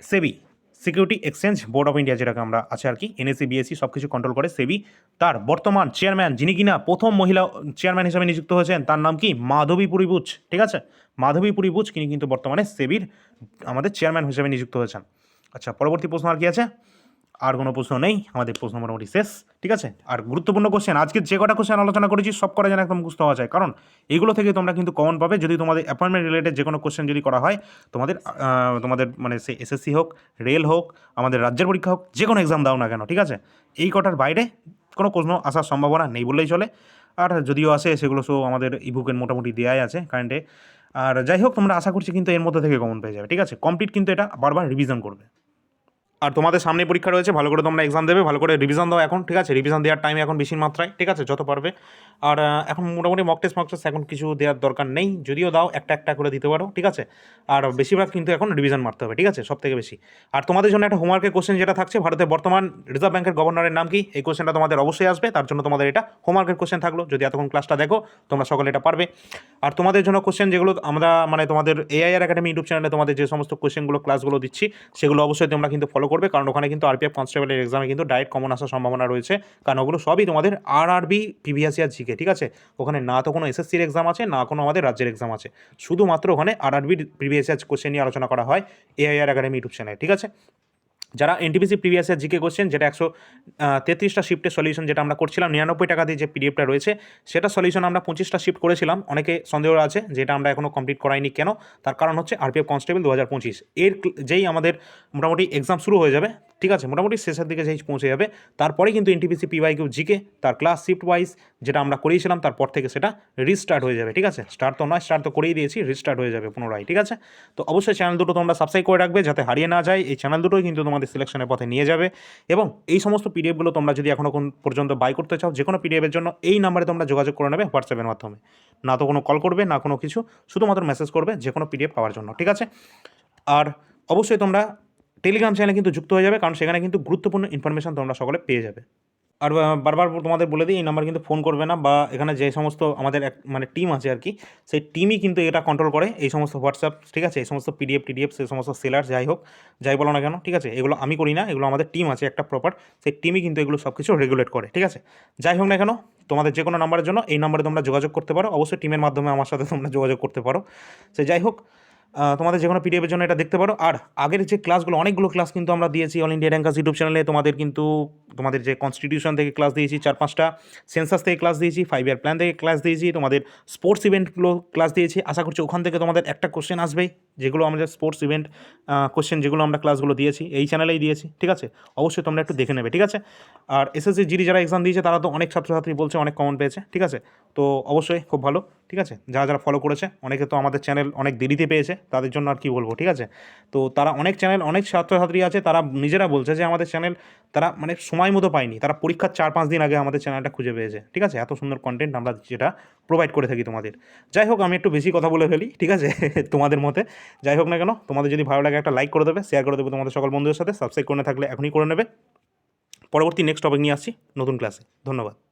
SEBI security exchange board of India যেটাকে আমরা আছে আর কি এনএসি বিএসসি সব কিছু কন্ট্রোল করে সেবি তার বর্তমান চেয়ারম্যান যিনি কিনা প্রথম মহিলা চেয়ারম্যান হিসেবে নিযুক্ত হয়েছেন, তার নাম কি? মাধবী পুরীবুজ ঠিক আছে? মাধবী পুরীবুজ তিনি কিন্তু বর্তমানে সেবির আমাদের চেয়ারম্যান হিসেবে নিযুক্ত হয়েছেন। আচ্ছা পরবর্তী প্রশ্ন আর কি আছে? আর কোনো প্রশ্ন নেই, আমাদের প্রশ্ন মোটামুটি শেষ, ঠিক আছে? আর গুরুত্বপূর্ণ কোশ্চেন আজকে যে কটা কোশ্চেন আলোচনা করেছি, সব করা যেন একদম বুঝতে হওয়া যায়। কারণ এইগুলো থেকে তোমরা কিন্তু কমন পাবে। যদি তোমাদের অ্যাপয়েন্টমেন্ট রিলেটেড যে কোনো কোশ্চেন যদি করা হয়, তোমাদের তোমাদের মানে সে এসএসসি হোক রেল হোক, আমাদের রাজ্যের পরীক্ষা হোক, যে কোনো এক্সাম দাও না কেন, ঠিক আছে? এই কটার বাইরে কোনো প্রশ্ন আসার সম্ভাবনা নেই বললেই চলে। আর যদিও আসে, সেগুলো সব আমাদের ইবুকের মোটামুটি দেওয়াই আছে কারেন্টে আর যাই হোক, তোমরা আশা করছি কিন্তু এর মধ্যে থেকে কমন পেয়ে যাবে, ঠিক আছে? কমপ্লিট কিন্তু এটা বারবার রিভিশন করবে। আর তোমাদের সামনে পরীক্ষা রয়েছে, ভালো করে তোমরা এক্সাম দেবে, ভালো করে রিভিশন দাও এখন, ঠিক আছে? রিভিশন দেওয়ার টাইম এখন বেশি মাত্রায়, ঠিক আছে? যত পারবে। আর এখন মোটামুটি মক টেস্ট মক টেস্ট এখন কিছু দেওয়ার দরকার নেই, যদিও দাও, একটা একটা করে দিতে পারো, ঠিক আছে? আর বেশিরভাগ কিন্তু এখন রিভিশন মারতে হবে, ঠিক আছে? সব থেকে বেশি। আর তোমাদের জন্য একটা হোমওয়ার্কের কোশ্চেন যেটা থাকছে, ভারতের বর্তমান রিজার্ভ ব্যাংকের গভর্নরের নাম কি? এই কোশ্চেনটা তোমাদের অবশ্যই আসবে, তার জন্য তোমাদের এটা হোমওয়ার্কের কোশ্চেন থাকল। যদি এতক্ষণ ক্লাসটা দেখো, তোমরা সকলে এটা পারবে। আর তোমাদের জন্য কোশ্চেন যেগুলো আমরা মানে তোমাদের এআইআর একাডেমি ইউটিউব চ্যানেলে তোমাদের যে সমস্ত কোশ্চেনগুলো ক্লাসগুলো দিচ্ছি, সেগুলো অবশ্যই তোমরা কিন্তু ফলো করবে, কারণ ওখানে কিন্তু আরপিএফ কনস্টেবলের এক্সামে কিন্তু ডাইরেক্ট কমন আসার সম্ভাবনা রয়েছে। কারণ ওগুলো সবই তোমাদের আর আরবি পিভিএসিআর জিকে ঠিক আছে? ওখানে না তো কোনো এসএসসির এক্সাম আছে, না কোনো আমাদের রাজ্যের এক্সাম আছে। শুধুমাত্র ওখানে আর আরবির প্রিভিয়াস কোশ্চেন নিয়ে আলোচনা করা হয় এআইআর একাডেমি ইউটিউব চ্যানেলে ঠিক আছে? যারা NTPC previous year GK question যেটা একশো তেত্রিশটা শিফটের সলিউশন যেটা আমরা করছিলাম, নিরানব্বই টাকা দিয়ে যে পিডিএফটা রয়েছে, সেটা সলিউশন আমরা পঁচিশটা শিফট করেছিলাম। অনেকে সন্দেহ আছে যেটা আমরা এখনও কমপ্লিট করাইনি কেন? তার কারণ হচ্ছে আরপিএফ কনস্টেবল দু হাজার পঁচিশ। এর যেই আমাদের মোটামুটি এক্সাম শুরু হয়ে যাবে ঠিক আছে, মোটামুটি শেষের দিকে যেই পৌঁছে যাবে তারপরে কিন্তু এনটিপিসি পিওয়াই কিউ জিকে তার ক্লাস শিফট ওয়াইজ যেটা আমরা করিয়েছিলাম, তারপর থেকে সেটা রিস্টার্ট হয়ে যাবে, ঠিক আছে? স্টার্ট তো নয় স্টার্ট তো করেই দিয়েছি রিস্টার্ট হয়ে যাবে পুনরায়, ঠিক আছে? তো অবশ্যই চ্যানেল দুটো তোমরা সাবস্ক্রাইব করে রাখবে যাতে হারিয়ে না যায়, এই চ্যানেল দুটোই কিন্তু তোমাদের সিলেকশনের পথে নিয়ে যাবে এবং এই সমস্ত পিডিএফগুলো তোমরা যদি এখনও পর্যন্ত বাই করতে চাও যে কোনো পিডিএফের জন্য এই নাম্বারে তোমরা যোগাযোগ করে নেবে হোয়াটসঅ্যাপের মাধ্যমে। না তো কোনো কল করবে, না কোনো কিছু, শুধুমাত্র মেসেজ করবে যে কোনো পিডিএফ পাওয়ার জন্য, ঠিক আছে? আর অবশ্যই তোমরা টেলিগ্রাম চ্যানেলে কিন্তু যুক্ত হয়ে যাবে, কারণ সেখানে কিন্তু গুরুত্বপূর্ণ ইনফরমেশন তোমরা সকলে পেয়ে যাবে। আর বারবার তোমাদের বলে দিই, এই নাম্বার কিন্তু ফোন করবে না, বা এখানে যে সমস্ত আমাদের এক মানে টিম আছে আর কি, সেই টিমই কিন্তু এটা কন্ট্রোল করে। এই সমস্ত হোয়াটসঅ্যাপ ঠিক আছে? এই সমস্ত পিডিএফ টিডিএফ সেই সমস্ত সেলার যাই হোক, যাই বলো না কেন, ঠিক আছে? এগুলো আমি করি না, এগুলো আমাদের টিম আছে একটা প্রপার সেই টিমই কিন্তু এগুলো সব কিছু রেগুলেট করে, ঠিক আছে? যাই হোক না কেন, তোমাদের যে কোনো নাম্বারের জন্য এই নাম্বারে তোমরা যোগাযোগ করতে পারো। অবশ্যই টিমের মাধ্যমে আমার সাথে তোমরা যোগাযোগ করতে পারো। সে যাই হোক তোমাদের যে কোনো পিডিএফের জন্য এটা দেখতে পারো। আর আগের যে ক্লাসগুলো অনেকগুলো ক্লাস কিন্তু আমরা দিয়েছি অল ইন্ডিয়া র্যাঙ্কার্স ইউটিউব চ্যানেলে তোমাদের কিন্তু তোমাদের যে কনস্টিটিউশন থেকে ক্লাস দিয়েছি, চার পাঁচটা সেন্সাস থেকে ক্লাস দিয়েছি ফাইভ ইয়ার প্ল্যান থেকে ক্লাস দিয়েছি, তোমাদের স্পোর্টস ইভেন্টগুলো ক্লাস দিয়েছি। আশা করছি ওখান থেকে তোমাদের একটা কোশ্চেন আসবেই, যেগুলো আমাদের স্পোর্টস ইভেন্ট কোশ্চেন যেগুলো আমরা ক্লাসগুলো দিয়েছি, এই চ্যানেলেই দিয়েছি, ঠিক আছে? অবশ্যই তোমরা একটু দেখে নেবে, ঠিক আছে? আর এসএসসি জিডি যারা এক্সাম দিয়েছে, তারা তো অনেক ছাত্রছাত্রী বলছে, অনেক কমন পেয়েছে, ঠিক আছে? তো অবশ্যই খুব ভালো, ঠিক আছে? যারা যারা ফলো করেছে, অনেকে তো আমাদের চ্যানেল অনেক দেরিতে পেয়েছে, তাদের জন্য আর কি বলব, ঠিক আছে? তো তারা অনেক চ্যানেল অনেক ছাত্রছাত্রী আছে, তারা নিজেরা বলছে যে আমাদের চ্যানেল তারা মানে সময় মতো পাইনি। তারা পরীক্ষার চার পাঁচ দিন আগে আমাদের চ্যানেলটা খুঁজে পেয়েছে। ঠিক আছে? এত সুন্দর কন্টেন্ট আমরা যেটা প্রোভাইড করে থাকি তোমাদের। যাই হোক, আমি একটু বেশি কথা বলে ফেলি, ঠিক আছে? তোমাদের মতে। যাই হোক না কেন, তোমাদের যদি ভালো লাগে একটা লাইক করে দেবে শেয়ার করে দেবে তোমাদের সকল বন্ধুদের সাথে। সাবস্ক্রাইব করে থাকলে এখনই করে নেবে। পরবর্তী নেক্সট টপিক নিয়ে আসছি নতুন ক্লাসে ধন্যবাদ।